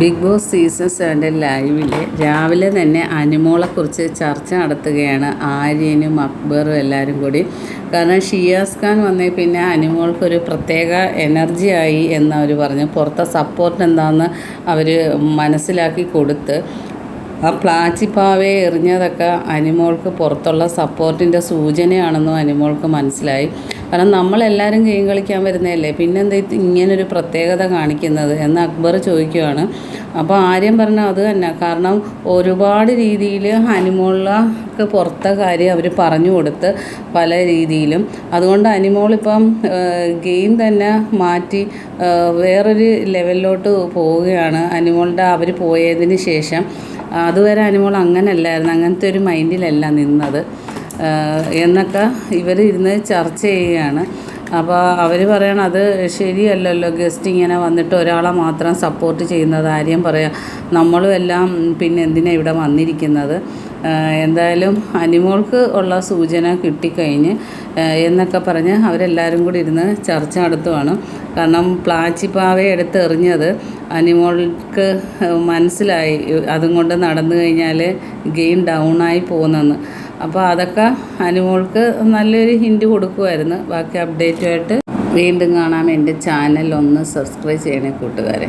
Big boss season സെവന്റെ ലൈവിൽ രാവിലെ തന്നെ അനുമോളെക്കുറിച്ച് ചർച്ച നടത്തുകയാണ് ആര്യനും അക്ബറും എല്ലാവരും കൂടി. കാരണം ഷിയാസ് ഖാൻ വന്നേ പിന്നെ അനുമോൾക്കൊരു പ്രത്യേക എനർജി എന്ന് അവർ പറഞ്ഞു. പുറത്തെ സപ്പോർട്ട് എന്താണെന്ന് അവർ മനസ്സിലാക്കി കൊടുത്ത്. ആ പ്ലാച്ചിപ്പാവെ എറിഞ്ഞതൊക്കെ അനിമോൾക്ക് പുറത്തുള്ള സപ്പോർട്ടിന്റെ സൂചനയാണെന്നും അനിമോൾക്ക് മനസ്സിലായി. കാരണം നമ്മളെല്ലാവരും ഗെയിം കളിക്കാൻ വരുന്നതല്ലേ. പിന്നെന്താ ഇങ്ങനൊരു പ്രത്യേകത കാണിക്കുന്നത് എന്ന് അക്ബർ ചോദിക്കുകയാണ് അപ്പോൾ ആര്യം പറഞ്ഞാൽ അത് തന്നെ. കാരണം ഒരുപാട് രീതിയിൽ അനിമോളിലൊക്കെ പുറത്തെ കാര്യം അവർ പറഞ്ഞു കൊടുത്ത് പല രീതിയിലും. അതുകൊണ്ട് അനിമോളിപ്പം ഗെയിം തന്നെ മാറ്റി വേറൊരു ലെവലിലോട്ട് പോവുകയാണ്. അനിമോളുടെ അവർ പോയതിന് ശേഷം അതുവരെ അനിമോൾ അങ്ങനെയല്ലായിരുന്നു അങ്ങനത്തെ ഒരു മൈൻഡിലല്ല നിന്നത്. എന്നൊക്കെ ഇവർ ഇരുന്ന് ചർച്ച ചെയ്യുകയാണ് അപ്പോൾ അവർ പറയണം അത് ശരിയല്ലല്ലോ. ഗസ്റ്റ് ഇങ്ങനെ വന്നിട്ട് ഒരാളെ മാത്രം സപ്പോർട്ട് ചെയ്യുന്നത്. ആര്യം പറയാം നമ്മളും എല്ലാം പിന്നെ എന്തിനാണ് ഇവിടെ വന്നിരിക്കുന്നത്? എന്തായാലും അനിമോൾക്ക് ഉള്ള സൂചന കിട്ടിക്കഴിഞ്ഞ് എന്നൊക്കെ പറഞ്ഞ് അവരെല്ലാവരും കൂടി ഇരുന്ന് ചർച്ച നടത്തുവാണ്. കാരണം പ്ലാച്ചിപ്പാവയെ എടുത്ത് എറിഞ്ഞത് അനിമോൾക്ക് മനസ്സിലായി. അതും കൊണ്ട് നടന്നു കഴിഞ്ഞാൽ ഗെയിം ഡൗൺ ആയി പോകുന്നെന്ന്. അപ്പോൾ അതൊക്കെ അനുമോൾക്ക് നല്ലൊരു ഹിൻഡ് കൊടുക്കുമായിരുന്നു ബാക്കി അപ്ഡേറ്റുമായിട്ട് വീണ്ടും കാണാം എന്റെ ചാനൽ ഒന്ന് സബ്സ്ക്രൈബ് ചെയ്യണേ കൂട്ടുകാരെ.